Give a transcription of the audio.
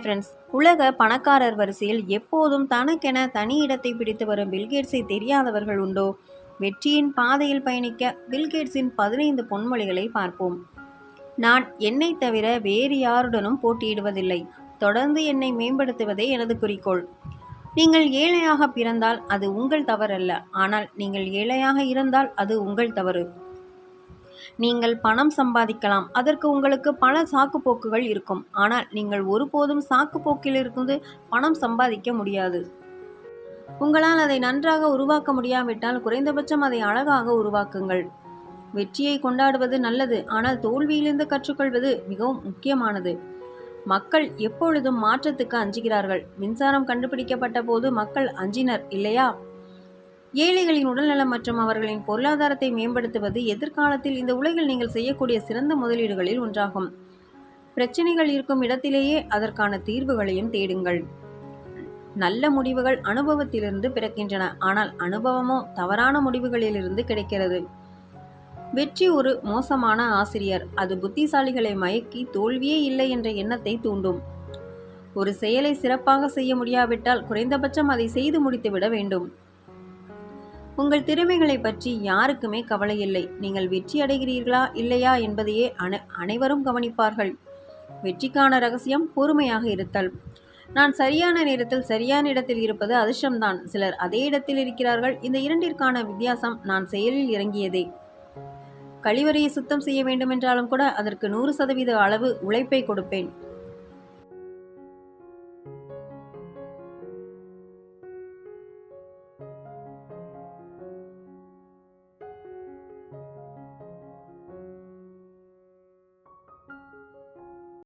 Friends உலக பணக்காரர் வரிசையில் எப்போதும் தனக்கென தனி இடத்தை பிடித்து வரும் பில்கேட்ஸை தெரியாதவர்கள் உண்டோ? வெற்றியின் பாதையில் பயணிக்க பில்கேட்ஸின் பதினைந்து பொன்மொழிகளை பார்ப்போம். நான் என்னை தவிர வேறு யாருடனும் போட்டியிடுவதில்லை. தொடர்ந்து என்னை மேம்படுத்துவதே எனது குறிக்கோள். நீங்கள் ஏழையாக பிறந்தால் அது உங்கள் தவறல்ல. ஆனால் நீங்கள் ஏழையாக இருந்தால் அது உங்கள் தவறு. நீங்கள் பணம் சம்பாதிக்கலாம். அதற்கு உங்களுக்கு பல சாக்குப்போக்குகள் இருக்கும். ஆனால் நீங்கள் ஒருபோதும் சாக்குப்போக்கில் இருந்து பணம் சம்பாதிக்க முடியாது. உங்களால் அதை நன்றாக உருவாக்க முடியாவிட்டால் குறைந்தபட்சம் அதை அழகாக உருவாக்குங்கள். வெற்றியை கொண்டாடுவது நல்லது. ஆனால் தோல்வியிலிருந்து கற்றுக்கொள்வது மிகவும் முக்கியமானது. மக்கள் எப்பொழுதும் மாற்றத்துக்கு அஞ்சுகிறார்கள். மின்சாரம் கண்டுபிடிக்கப்பட்ட போது மக்கள் அஞ்சினர் இல்லையா? ஏழைகளின் உடல்நலம் மற்றும் அவர்களின் பொருளாதாரத்தை மேம்படுத்துவது எதிர்காலத்தில் இந்த உலகில் நீங்கள் செய்யக்கூடிய சிறந்த முதலீடுகளில் ஒன்றாகும். பிரச்சனைகள் இருக்கும் இடத்திலேயே அதற்கான தீர்வுகளையும் தேடுங்கள். நல்ல முடிவுகள் அனுபவத்திலிருந்து பிறக்கின்றன. ஆனால் அனுபவமோ தவறான முடிவுகளிலிருந்து கிடைக்கிறது. வெற்றி ஒரு மோசமான ஆசிரியர். அது புத்திசாலிகளை மயக்கி தோல்வியே இல்லை என்ற எண்ணத்தை தூண்டும். ஒரு செயலை சிறப்பாக செய்ய முடியாவிட்டால் குறைந்தபட்சம் அதை செய்து முடித்துவிட வேண்டும். உங்கள் திறமைகளை பற்றி யாருக்குமே கவலை இல்லை. நீங்கள் வெற்றி அடைகிறீர்களா இல்லையா என்பதையே அன அனைவரும் கவனிப்பார்கள். வெற்றிக்கான ரகசியம் பொறுமையாக இருத்தல். நான் சரியான நேரத்தில் சரியான இடத்தில் இருப்பது அதிர்ஷ்டம்தான். சிலர் அதே இடத்தில் இருக்கிறார்கள். இந்த இரண்டிற்கான வித்தியாசம் நான் செயலில் இறங்கியதே. கழிவறையை சுத்தம் செய்ய வேண்டுமென்றாலும் கூட அதற்கு நூறு சதவீத அளவு உழைப்பை கொடுப்பேன்.